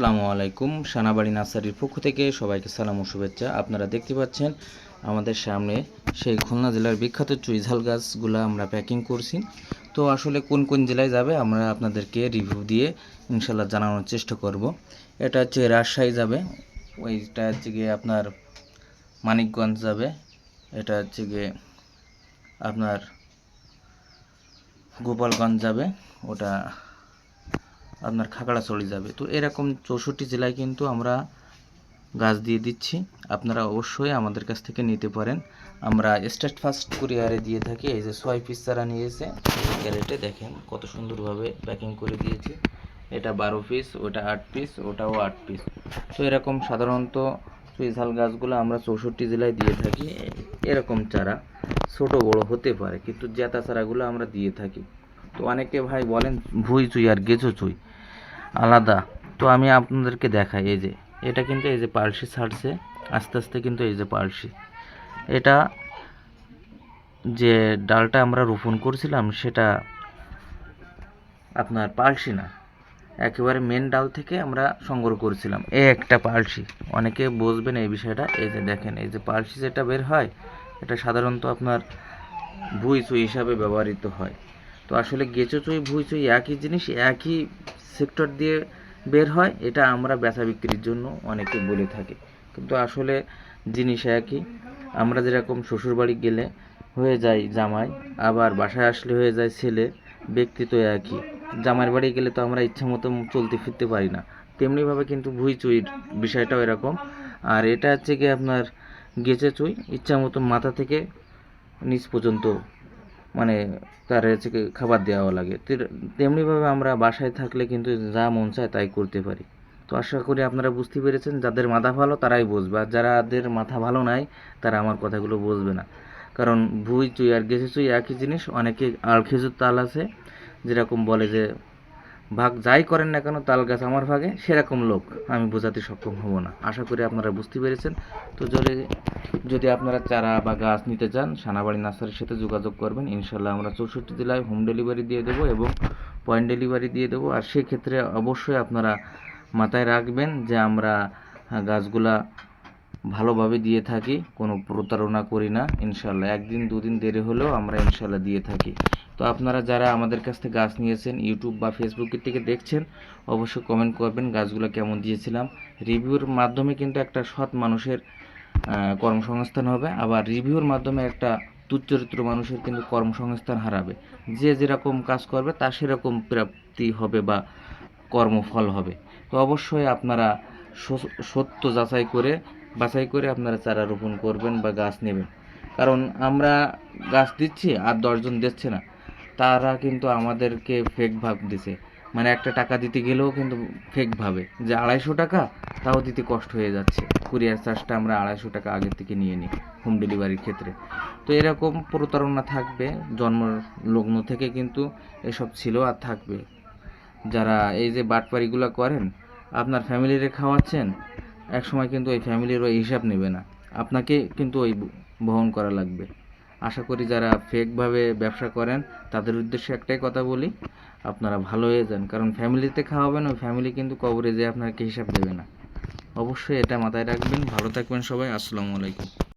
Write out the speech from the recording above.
আসসালামু আলাইকুম। সানাবাড়ি নার্সারির পক্ষ থেকে সবাইকে সালাম ও শুভেচ্ছা। আপনারা দেখতে পাচ্ছেন আমাদের সামনে সেই খুলনা জেলার বিখ্যাত চুইঝাল গাছগুলো আমরা প্যাকিং করছি। তো আসলে কোন কোন জেলায় যাবে আমরা আপনাদেরকে রিভিউ দিয়ে ইনশাল্লাহ জানানোর চেষ্টা করব। এটা হচ্ছে রাজশাহী যাবে, ওইটা হচ্ছে গিয়ে আপনার মানিকগঞ্জ যাবে, এটা হচ্ছে গিয়ে আপনার গোপালগঞ্জ যাবে, ওটা আপনার খাগড়াছড়ি যাবে। তো এরকম চৌষট্টি জেলায় কিন্তু আমরা গাছ দিয়ে দিচ্ছি। আপনারা অবশ্যই আমাদের কাছ থেকে নিতে পারেন। আমরা স্টেট ফার্স্ট কুরিয়ারে দিয়ে থাকি। এই যে ছয় পিস চারা নিয়েছে ক্যারেটে দেখেন কত সুন্দরভাবে প্যাকিং করে দিয়েছি। এটা বারো পিস, ওটা আট পিস, ওটাও আট পিস। তো এরকম সাধারণত সুইঝাল গাছগুলো আমরা চৌষট্টি জেলায় দিয়ে থাকি। এরকম চারা ছোট বড় হতে পারে, কিন্তু জেতা চারাগুলো আমরা দিয়ে থাকি। তো অনেকে ভাই বলেন, ভুই চুই আর গেঁচো চুই। আলাদা। তো আমি আপনাদেরকে দেখাই, এই যে, এটা কিন্তু এই যে পালসি ছাড়ছে, আস্তে আস্তে কিন্তু এই যে পালসি এটা যে ডালটা আমরা রোপণ করছিলাম, সেটা আপনার পালসি না। একেবারে মেন ডাল থেকে আমরা সংগ্রহ করেছিলাম। এই একটা পালসি অনেকে বুঝবেন এই বিষয়টা। এই যে দেখেন, এই যে পালসি যেটা বের হয়, এটা সাধারণত আপনার ভুই চুই হিসাবে ব্যবহৃত হয়। তো আসলে গেঁচো চুই, ভুই চুই একই জিনিস, একই সেক্টর দিয়ে বের হয়, এটা আমরা বেচা বিক্রির জন্য অনেকে বলে থাকি। কিন্তু আসলে জিনিস একই, আমরা যেরকম শ্বশুরবাড়ি গেলে হয়ে যায় জামাই, আবার বাসায় আসলে হয়ে যায় ছেলে, ব্যক্তি তো একই। জামাইয়ের বাড়ি গেলে তো আমরা ইচ্ছা মতো চলতে ফিরতে পারি না। তেমনিভাবে কিন্তু ভুই চুইর বিষয়টাও এরকম। আর এটা হচ্ছে কি আপনার গেছে চুই ইচ্ছা মতো মাথা থেকে নিচ পর্যন্ত মানে তার হচ্ছে খাবার দেওয়া লাগে। তেমনিভাবে আমরা বাসায় থাকলে কিন্তু যা মন চায় তাই করতে পারি। তো আশা করি আপনারা বুঝতে পেরেছেন, যাদের মাথা ভালো তারাই বুঝবে, আর যারাদের মাথা ভালো নাই তারা আমার কথাগুলো বুঝবে না। কারণ ভুই চুই আর গেছে চুই একই জিনিস, অনেকে আলখেজুর তাল আছে, যেরকম বলে যে ভাগ যাই করেন না কেন, তাল গাছ আমার ভাগে, সেরকম লোক আমি বোঝাতে সক্ষম হব না। আশা করি আপনারা বুঝতে পেরেছেন। তো যদি যদি আপনারা চারা বা গাছ নিতে চান, সানাবাড়ি নার্সারির সাথে যোগাযোগ করবেন। ইনশাল্লাহ আমরা চৌষট্টি জেলায় হোম ডেলিভারি দিয়ে দেবো এবং পয়েন্ট ডেলিভারি দিয়ে দেবো। আর সেক্ষেত্রে অবশ্যই আপনারা মাথায় রাখবেন যে আমরা গাছগুলা ভালোভাবে দিয়ে থাকি, কোনো প্রতারণা করি না ইনশাল্লাহ একদিন, দুদিন দেরি হলেও আমরা ইনশাল্লাহ দিয়ে থাকি। তো আপনারা যারা আমাদের কাছ থেকে গাছ নিয়েছেন ইউটিউব বা ফেসবুকের থেকে দেখছেন, অবশ্যই কমেন্ট করবেন গাছগুলো কেমন দিয়েছিলাম। রিভিউর মাধ্যমে কিন্তু একটা সৎ মানুষের কর্মসংস্থান হবে। আবার রিভিউর মাধ্যমে একটা দুচ্চরিত্র মানুষের কিন্তু কর্মসংস্থান হারাবে। যে যেরকম কাজ করবে, তার সেরকম প্রাপ্তি হবে বা কর্মফল হবে। তো অবশ্যই আপনারা সত্য যাচাই করে বাছাই করে আপনারা চারা রোপণ করবেন বা গাছ নেবেন। কারণ আমরা গাছ দিচ্ছি আর দশজন দিচ্ছে না। তারা কিন্তু আমাদেরকে ফেক ভাব দিছে। মানে একটা টাকা দিতে গেলেও কিন্তু ফেক ভাবে। যে আড়াইশো টাকা, তাও দিতে কষ্ট হয়ে যাচ্ছে। কুরিয়ার চার্জটা আমরা আড়াইশো টাকা আগের থেকে নিয়ে নিই হোম ডেলিভারির ক্ষেত্রে। তো এরকম প্রতারণা থাকবে। জন্ম লগ্ন থেকে কিন্তু এসব ছিল আর থাকবে। যারা এই যে বাটপারিগুলো করেন, আপনার ফ্যামিলিরে খাওয়াচ্ছেন এক সময় কিন্তু ওই ফ্যামিলির ওই হিসাব নেবে না। আপনাকে কিন্তু ওই বহন করা লাগবে। আশা করি যারা ফেকভাবে ব্যবসা করেন, তাদের উদ্দেশ্যে একটাই কথা বলি, আপনারা ভালো হয়ে যান। কারণ ফ্যামিলিতে খাওয়াবেন, ওই ফ্যামিলি কিন্তু কবরে যেয়ে আপনাকে হিসাব দেবে না। অবশ্যই এটা মাথায় রাখবেন। ভালো থাকবেন সবাই। আসসালামু আলাইকুম।